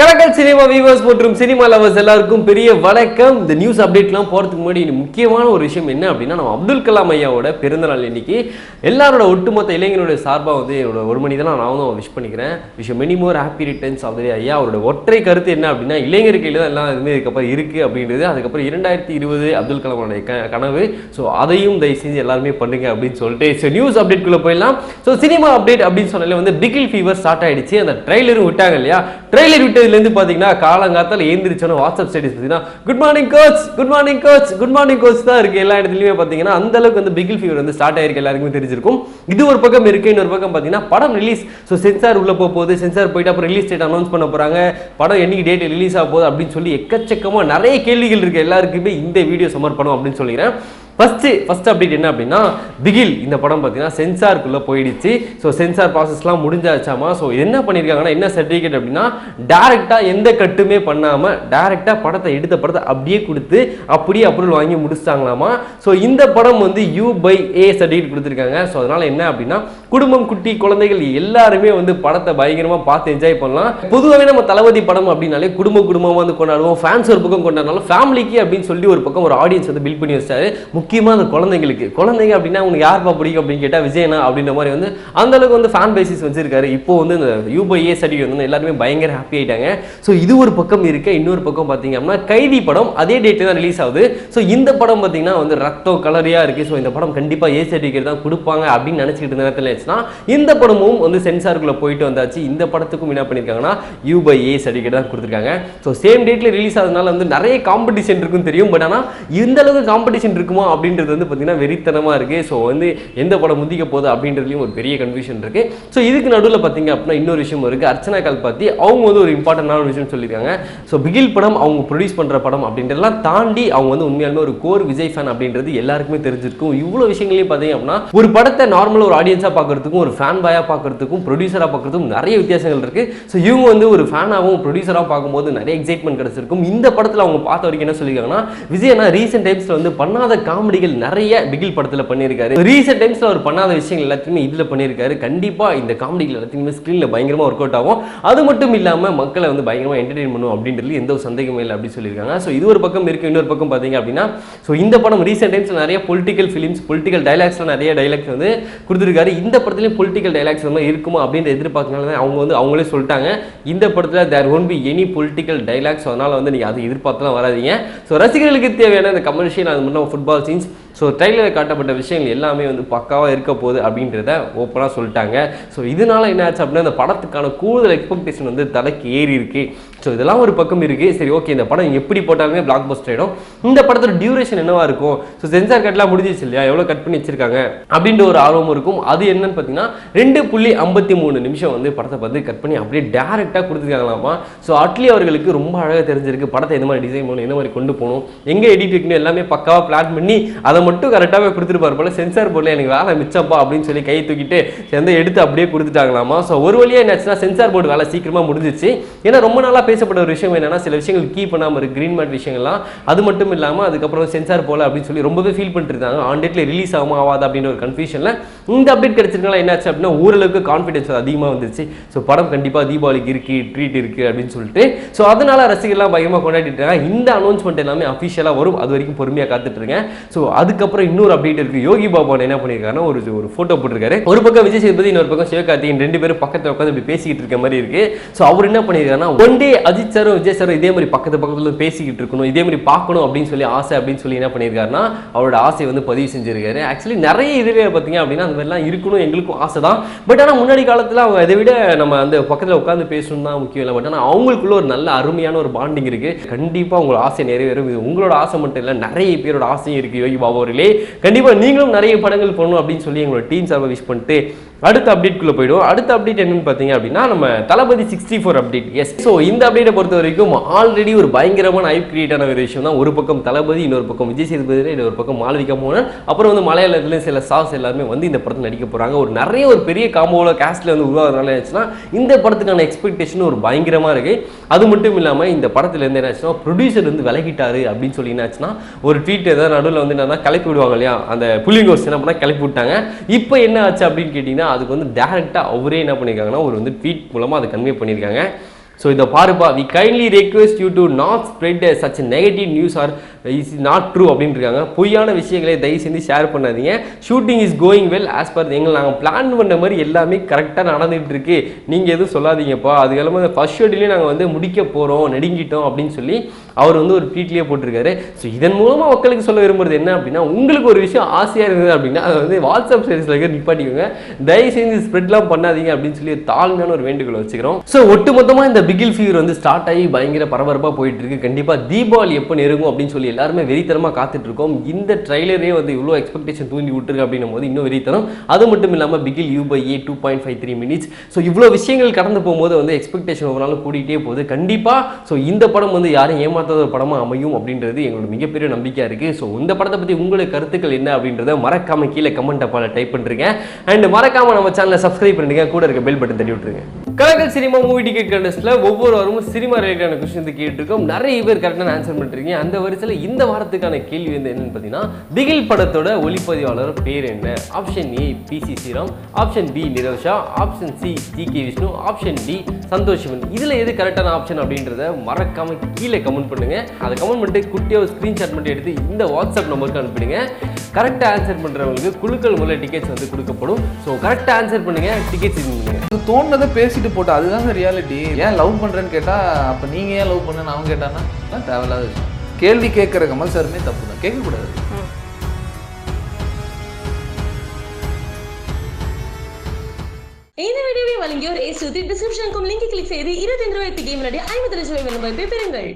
கலக்கல் cinema viewers மற்றும் cinema lovers எல்லாருக்கும் பெரிய வணக்கம். இந்த நியூஸ் அப்டேட்லாம் போகிறதுக்கு முன்னாடி முக்கியமான ஒரு விஷயம் என்ன அப்படின்னா நம்ம அப்துல் கலாம் ஐயாவோட பிறந்தநாள் இன்னைக்கு. எல்லாரோட ஒட்டுமொத்த இளைஞருடைய சார்பாக வந்து என்னோட ஒரு மணி தான் நான் வந்து விஷ் பண்ணிக்கிறேன் விஷயம் many more happy returns of ஐயா அவரோட ஒற்றை கருத்து என்ன அப்படின்னா இளைஞர் கையில் தான் எல்லாம் இதுமாரி இதுக்கப்புறம் இருக்குது அப்படின்றது. அதுக்கப்புறம் இரண்டாயிரத்தி இருபது அப்துல் கலாமோட கனவு. ஸோ அதையும் தயவு செஞ்சு எல்லாருமே பண்ணுங்க அப்படின்னு சொல்லிட்டு ஸோ நியூஸ் அப்டேட்குள்ளே போயிடலாம். ஸோ சினிமா அப்டேட் அப்படின்னு சொன்னாலே வந்து பிகில் ஃபீவர் ஸ்டார்ட் ஆயிடுச்சு. அந்த ட்ரைலரும் விட்டாங்க இல்லையா? ட்ரைலர் விட்டதுலேருந்து பார்த்தீங்கன்னா காலங்காத்தால் எழுந்திரிச்சோன்னு வாட்ஸ்அப் ஸ்டேட்டஸ் பார்த்தீங்கன்னா good morning coach good morning coach good morning coach தான் இருக்குது எல்லா இடத்துலையுமே பார்த்தீங்கன்னா அந்த அளவுக்கு வந்து பிகில் ஃபீவர் வந்து ஸ்டார்ட் ஆயிருக்கு. எல்லாருக்குமே தெரிஞ்சிருக்கும். இது ஒரு பக்கம் இருக்கு. இன்னொரு பக்கம் பார்த்தீங்கன்னா படம் ரிலீஸ் ஸோ சென்சார் உள்ள போக போகுது. சென்சார் போயிட்டு அப்புறம் ரிலீஸ் டேட் அனௌன்ஸ் பண்ண போகிறாங்க படம் என்னைக்கு டேட் ரிலீஸ் ஆக போகுது அப்படின்னு சொல்லி எக்கச்சக்கமாக நிறைய கேள்விகள் இருக்குது எல்லாருக்குமே இந்த வீடியோ சமர்ப்பணம் அப்படின்னு சொல்லிக்கிறேன். ஃபஸ்ட்டு ஃபஸ்ட் அப்டேட் என்ன அப்படின்னா பிகில் இந்த படம் பார்த்தீங்கன்னா சென்சாருக்குள்ளே போயிடுச்சு. ஸோ சென்சார் ப்ராசஸ்லாம் முடிஞ்சாச்சாமா? ஸோ என்ன பண்ணியிருக்காங்கன்னா என்ன சர்டிஃபிகேட் அப்படின்னா டேரெக்டாக எந்த கட்டுமே பண்ணாமல் டேரெக்டாக படத்தை எடுத்த படத்தை அப்படியே கொடுத்து அப்படியே அப்ரூவல் வாங்கி முடிச்சிட்டாங்களாமா? ஸோ இந்த படம் வந்து யூ பை ஏ சர்டிஃபிகேட் கொடுத்துருக்காங்க. ஸோ அதனால் என்ன அப்படின்னா குடும்பம் குட்டி குழந்தைகள் எல்லாருமே வந்து படத்தை பயங்கரமாக பார்த்து என்ஜாய் பண்ணலாம். பொதுவாகவே நம்ம தளபதி படம் அப்படின்னாலே குடும்ப குடும்பமாக வந்து கொண்டாடுவோம். ஃபேன்ஸ் ஒரு பக்கம் கொண்டாடினாலும் ஃபேமிலிக்கு அப்படின்னு சொல்லி ஒரு பக்கம் ஒரு ஆடியன்ஸ் வந்து பில்ட் பண்ணி வச்சாரு. முக்கியமாக அந்த குழந்தைங்களுக்கு. குழந்தைங்க அப்படின்னா உனக்கு யார்ப்பா பிடிக்கும் அப்படின்னு கேட்டால் விஜயனா அப்படின்ற மாதிரி வந்து அந்த அளவுக்கு வந்து ஃபேன் பேசிஸ் வச்சிருக்காரு. இப்போ வந்து இந்த யூபை ஏ சர்டிஃபிகேட் வந்து எல்லாருமே பயங்கர ஹாப்பி ஆயிட்டாங்க. ஸோ இது ஒரு பக்கம் இருக்க. இன்னொரு பக்கம் பார்த்தீங்க அப்படின்னா கைதி படம் அதே டேட்டில் தான் ரிலீஸ் ஆகுது. ஸோ இந்த படம் பார்த்தீங்கன்னா வந்து ரத்தம் கலரியாக இருக்குது ஸோ இந்த படம் கண்டிப்பாக ஏ சர்டிஃபிகேட் தான் கொடுப்பாங்க அப்படின்னு நினச்சிக்கிட்டு இருந்த நேரத்தில் ஆச்சுன்னா இந்த படமும் வந்து சென்சாருக்குள்ளே போயிட்டு வந்தாச்சு. இந்த படத்துக்கும் என்ன பண்ணியிருக்காங்கன்னா யூ பை ஏ சர்டிஃபிகேட் தான் கொடுத்துருக்காங்க. ஸோ சேம் டேட்டில் ரிலீஸ் ஆகுதுனால வந்து நிறைய காம்படிஷன் இருக்கும் தெரியும். பட் ஆனால் இந்த அளவுக்கு காம்படிஷன் இருக்குமா அப்படின்றது வந்து பார்த்தீங்கன்னா வெறித்தனமாக இருக்குது ஸோ வந்து எந்த படம் முந்திக்க போகுது அப்படின்றதுலையும் ஒரு பெரிய கன்ஃபியூஷன் இருக்குது ஸோ இதுக்கு நடுவில் பார்த்தீங்க அப்படின்னா இன்னொரு விஷயம் இருக்குது அர்ச்சனா கல்பாத்தி அவங்க வந்து ஒரு இம்பார்ட்டண்டான ஒரு விஷயம் சொல்லியிருக்காங்க. ஸோ பிகில் படம் அவங்க ப்ரொடியூஸ் பண்ணுற படம் அப்படின்றதெல்லாம் தாண்டி அவங்க வந்து உண்மையாலுமே ஒரு கோர் விஜய் ஃபேன் அப்படின்றது எல்லாருக்குமே தெரிஞ்சிருக்கும். இவ்வளோ விஷயங்களையும் பார்த்தீங்க அப்படின்னா ஒரு படத்தை நார்மலாக ஒரு ஆடியன்ஸாக பார்க்கறதுக்கும் ஒரு ஃபேன் பாயாக பார்க்கறதுக்கும் ப்ரொடியூசராக பார்க்கறதுக்கும் நிறைய வித்தியாசங்கள் இருக்குது ஸோ இவங்க வந்து ஒரு ஃபேனாகவும் ப்ரொடியூசராக பார்க்கும்போது நிறைய எக்ஸைட்மெண்ட் கிடச்சிருக்கும். இந்த படத்தில் அவங்க பார்த்த வரைக்கும் என்ன சொல்லியிருக்காங்கன்னா விஜயனா ரீசெண்ட் டைம்ஸில் வந்து பண்ணாத காமெடிகள் நிறைய பிகில் படத்தில் பண்ணியிருக்காரு. ரீசெண்ட் டைம்ஸில் அவர் பண்ணாத விஷயங்கள் எல்லாத்தையுமே இதில் பண்ணியிருக்காரு. கண்டிப்பாக இந்த காமெடிகள் எல்லாத்தையுமே ஸ்க்ரீனில் பயங்கரமாக ஒர்க் அவுட் ஆகும். அது மட்டும் இல்லாமல் மக்களை வந்து பயங்கரமாக என்டர்டெயின் பண்ணும் அப்படின்றது எந்த ஒரு சந்தேகமே இல்லை அப்படின்னு சொல்லியிருக்காங்க. ஸோ இது ஒரு பக்கம் இருக்குது இன்னொரு பக்கம் பார்த்தீங்க அப்படின்னா ஸோ இந்த படம் ரீசெண்ட் டைம்ஸில் நிறைய பொலிட்டிக்கல் ஃபிலிம்ஸ் பொலிட்டிக்கல் டைலாக்ஸ்லாம் நிறைய டைலாக்ஸ் வந்து கொடுத்துருக்காரு. இந்த படத்துலையும் பொலிட்டிக்கல் டைலாக்ஸ் வந்து இருக்குமா அப்படின்ற எதிர்பார்க்கனால தான் அவங்க வந்து அவங்களே சொல்லிட்டாங்க. இந்த படத்தில் there won be any political dialogues அதனால் வந்து நீங்கள் அதை எதிர்பார்த்துலாம் வராதீங்க. ஸோ ரசிகர்களுக்கு தேவையான இந்த கமர்ஷியல் அது மட்டும் ஃபுட்பால் means ஸோ ட்ரெயிலரில் காட்டப்பட்ட விஷயங்கள் எல்லாமே வந்து பக்காவாக இருக்க போகுது அப்படின்றத ஓப்பனாக சொல்லிட்டாங்க. ஸோ இதனால என்ன ஆச்சு அப்படின்னா இந்த படத்துக்கான கூடுதல் எக்ஸ்பெக்டேஷன் வந்து தலைக்கு ஏறி இருக்கு. ஸோ இதெல்லாம் ஒரு பக்கம் இருக்குது சரி ஓகே இந்த படம் எப்படி போட்டாலுமே பிளாக் பஸ்ட் ஆகிடும் இந்த படத்தோட டியூரேஷன் என்னவா இருக்கும்? ஸோ சென்சார் கட்லாம் முடிஞ்சிச்சு இல்லையா? எவ்வளோ கட் பண்ணி வச்சிருக்காங்க? அப்படின்ற ஒரு ஆர்வம் இருக்கும். அது என்னன்னு பார்த்தீங்கன்னா ரெண்டு புள்ளி ஐம்பத்தி மூணு நிமிஷம் வந்து படத்தை பார்த்து கட் பண்ணி அப்படியே டேரெக்டாக கொடுத்துருக்காங்களாமா? ஸோ அட்லி அவர்களுக்கு ரொம்ப அழகாக தெரிஞ்சிருக்கு. படத்தை எந்த மாதிரி டிசைன் பண்ணணும் எந்த மாதிரி கொண்டு போகணும் எங்கே எடிட் வைக்கணும் எல்லாமே பக்காவாக பிளான் பண்ணி அதை மட்டும் கரெக்டாகவே கொடுத்துருப்பாரு போல சென்சார் போர்டில் எனக்கு வேலை மிச்சப்பா அப்படின்னு சொல்லி கை தூக்கிட்டு சேர்ந்து எடுத்து அப்படியே கொடுத்துட்டாங்களாமா? ஸோ ஒரு வழியாக என்னாச்சுன்னா சென்சார் போர்டு வேலை சீக்கிரமாக முடிஞ்சிச்சு. ஏன்னா ரொம்ப நாளாக பேசப்பட்ட ஒரு விஷயம் என்னன்னா சில விஷயங்கள் கீ பண்ணாமல் இருக்குது க்ரீன் மேட் விஷயங்கள்லாம். அது மட்டும் இல்லாமல் அதுக்கப்புறம் சென்சார் போல அப்படின்னு சொல்லி ரொம்பவே ஃபீல் பண்ணிருந்தாங்க ஆன் டேட்டில் ரிலீஸ் ஆகுமா ஆகாது அப்படின்ற ஒரு கன்ஃபியூஷனில் இந்த அப்டேட் கிடைச்சிருக்கனால என்னாச்சு அப்படின்னா ஓரளவுக்கு கான்ஃபிடன்ஸ் அதிகமாக வந்துருச்சு. ஸோ படம் கண்டிப்பாக தீபாவளிக்கு இருக்குது ட்ரீட் இருக்குது அப்படின்னு சொல்லிட்டு. ஸோ அதனால் ரசிகர்லாம் பயமாக கொண்டாடிட்டு இருக்காங்க. இந்த அனௌன்ஸ்மெண்ட் எல்லாமே அஃபிஷியலாக வரும். அது வரைக்கும் பொறுமையாக காத்துட்ருக்கேன் இருக்கேன். ஸோ அதுக்கப்புறம் இன்னொரு அப்டேட் இருக்கு. யோகி பாபான் என்ன பண்ணியிருக்காருன்னா ஒரு ஒரு ஃபோட்டோ போட்டிருக்காரு. ஒரு பக்கம் விஜய் சேதுபதி இன்னொரு பக்கம் சிவகார்த்திகேயன் ரெண்டு பேரும் பக்கத்தில் உட்காந்து இப்படி பேசிக்கிட்டு இருக்க மாதிரி இருக்கு. ஸோ அவர் என்ன பண்ணியிருக்காருன்னா ஒன் டே அஜித் சாரும் விஜய் சாரும் இதே மாதிரி பக்கத்து பக்கத்தில் பேசிக்கிட்டு இருக்கணும் இதே மாதிரி பார்க்கணும் அப்படின்னு சொல்லி ஆசை அப்படின்னு சொல்லி என்ன பண்ணியிருக்காருன்னா அவரோட ஆசையை வந்து பதிவு செஞ்சிருக்காரு. ஆக்சுவலி நிறைய இதுவே பார்த்தீங்க அப்படின்னா அந்த மாதிரிலாம் இருக்கணும் எங்களுக்கும் ஆசை தான் பட் ஆனால் முன்னாடி காலத்தில் அவங்க இதை விட நம்ம அந்த பக்கத்தில் உட்காந்து பேசணும் தான் முக்கியம் இல்லை. பட் ஆனால் அவங்களுக்குள்ள ஒரு நல்ல அருமையான ஒரு பாண்டிங் இருக்குது கண்டிப்பாக உங்களோட ஆசை நிறைவேறும். இது உங்களோட ஆசை மட்டும் இல்லை நிறைய பேரோட ஆசையும் இருக்குது யோகி பாபா அவர்களே கண்டிப்பாக நீங்களும் நிறைய படங்கள் பண்ணணும் அப்படின்னு சொல்லி எங்களோட டீம் சார்பாக விஷ் பண்ணிட்டு அடுத்த அப்டேட்குள்ளே போயிடும் அடுத்த அப்டேட் என்னன்னு பார்த்தீங்க அப்படின்னா நம்ம Thalapathy sixty four updates so இந்த அப்டேட்டை பொறுத்த வரைக்கும் ஆல்ரெடி ஒரு பயங்கரமான ஐப் கிரியேட் ஆன ஒரு விஷயம் தான். ஒரு பக்கம் தளபதி இன்னொரு பக்கம் விஜய் சேதுபதி இன்னொரு பக்கம் மாளவிகா மோகன். அப்புறம் வந்து மலையாளத்துலேயும் சில சாஸ் எல்லாருமே வந்து இந்த படத்தில் நடிக்க போகிறாங்க ஒரு நிறைய ஒரு பெரிய காம்போவில் கேஸ்டில் வந்து உருவாகிறதுனால ஆச்சுன்னா இந்த படத்துக்கான எக்ஸ்பெக்டேஷன் ஒரு பயங்கரமாக இருக்குது அது மட்டும் இல்லாமல் இந்த படத்துலேருந்து என்னாச்சுன்னா ப்ரொடியூசர் வந்து விலகிட்டாரு அப்படின்னு சொல்லி என்னாச்சுன்னா ஒரு ட்வீட் ஏதாவது நடுவில் வந்து என்னன்னா கிளப்பி விடுவாங்க இல்லையா? அந்த புள்ளிங்கோஸ் என்ன பண்ணால் கிளப்பி விட்டாங்க. இப்போ என்ன ஆச்சு அப்படின்னு கேட்டிங்கன்னா அதுக்கு வந்து டேரெக்டாக அவரே என்ன பண்ணியிருக்காங்கன்னா ஒரு வந்து ட்வீட் மூலமாக அதை கன்வே பண்ணியிருக்காங்க. ஸோ இதை பாருப்பா we kindly request you to not spread such negative news are is not true அப்படின்னு இருக்காங்க பொய்யான விஷயங்களை தயவு செஞ்சு ஷேர் பண்ணாதீங்க. Shooting is going well as per எங்களை நாங்கள் பிளான் பண்ண மாதிரி எல்லாமே கரெக்டாக நடந்துகிட்டு இருக்கு நீங்கள் எதுவும் சொல்லாதீங்கப்பா. அது இல்லாமல் அந்த ஃபர்ஸ்ட் ஷெட்யூலே நாங்கள் வந்து முடிக்க போகிறோம் நெடுங்கிட்டோம் அப்படின்னு சொல்லி அவர் வந்து ஒரு ட்வீட்லேயே போட்டிருக்காரு. ஸோ இதன் மூலமாக மக்களுக்கு சொல்ல விரும்புறது என்ன அப்படின்னா உங்களுக்கு ஒரு விஷயம் ஆசையாக இருந்தது அப்படின்னா அதை வந்து வாட்ஸ்அப் சர்வீஸில் இருக்க நிப்பாட்டிக்கோங்க. தயவு செஞ்சு ஸ்ப்ரெட்லாம் பண்ணாதீங்க அப்படின்னு சொல்லி தாழ்மையான ஒரு வேண்டுகோளை வச்சுக்கிறோம். ஸோ ஒட்டுமொத்தமாக இந்த பிகில் ஃபீவர் வந்து ஸ்டார்ட் ஆகி பயங்கர பரபரப்பாக போயிட்டு இருக்கு கண்டிப்பாக தீபாவளி எப்போ நெருங்கும் அப்படின்னு சொல்லி எல்லாருமே வெறித்தனமாக காத்துட்டு இருக்கோம் இந்த ட்ரைலரே வந்து இவ்வளோ எக்ஸ்பெக்டேஷன் தூண்டி விட்டுருக்கு அப்படின்னும் போது இன்னும் வெறித்தனம். அது மட்டும் இல்லாமல் Bigil U by A two point five three minutes so இவ்வளோ விஷயங்கள் கடந்து போகும்போது வந்து எக்ஸ்பெக்டேஷன் ஒரு நாள் கூட்டிகிட்டே போகுது. கண்டிப்பாக ஸோ இந்த படம் வந்து யாரும் ஏமாத்தாத ஒரு படமாக அமையும் அப்படின்றது எங்களோட மிகப்பெரிய நம்பிக்கையாக இருக்குது ஸோ இந்த படத்தை பற்றி உங்களுடைய கருத்துக்கள் என்ன அப்படின்றத மறக்காம கீழே கமெண்ட் அப்பால டைப் பண்ணுறீங்க அண்ட் மறக்காமல் நம்ம சேனலை சப்ஸ்கிரைப் பண்ணுங்க கூட இருக்க பெல் பட்டன் தட்டி விட்டுருங்க. கலக்கல் சினிமா மூவி டிக்கெட் கண்டஸ்ட்ல ஒவ்வொரு வாரமும் சினிமா ரிலேட்டான கொஸ்டின் கேட்டிருக்கோம். நிறைய பேர் கரெக்டான ஆன்சர் பண்ணிருக்கீங்க. அந்த வரிசையில் இந்த வாரத்துக்கான கேள்வி வந்து என்னன்னு பார்த்தீங்கன்னா திகில் படத்தோட ஒளிப்பதிவாளர் பேர் என்ன? Option A P C Sreeram. Option B Nirosha. Option C G K Vishnu. Option D Santosh Sivan. இதில் எது கரெக்டான ஆப்ஷன் அப்படின்றத மறக்காம கீழே கமெண்ட் பண்ணுங்க. அதை கமெண்ட் பண்ணிட்டு குட்டியாக ஒரு ஸ்க்ரீன்ஷாட் மட்டும் எடுத்து இந்த வாட்ஸ்அப் நம்பருக்கு அனுப்பிடுங்க. கரெக்டாக ஆன்சர் பண்ணுறவங்களுக்கு குழுக்கள் மூலம் டிக்கெட்ஸ் வந்து கொடுக்கப்படும். ஸோ கரெக்டாக ஆன்சர் பண்ணுங்க டிக்கெட்ஸ் அது தோணுனதை பேசிட்டு போட்டு அதுதாங்க ரியாலிட்டி ஏன் லவ் பண்றேன்னு கேட்டா அப்ப நீங்க ஏன் லவ் பண்ணன்னு அவன் கேட்டானா தேவையில்லாத விஷயம். கேள்வி கேட்கிற கமல் சாருமே தப்பு தான். கேட்கக்கூடாது. இந்த வீடியோவை வழங்கியோர் ஏசுதி டிஸ்கிரிப்ஷனுக்கும் லிங்க் கிளிக் செய்து இருபத்தி ஐந்து ரூபாய்க்கு கேம் விளையாடி ஐம்பது லட்சம் ரூபாய் வெல்லும் வாய்ப்பை பெறுங்கள்.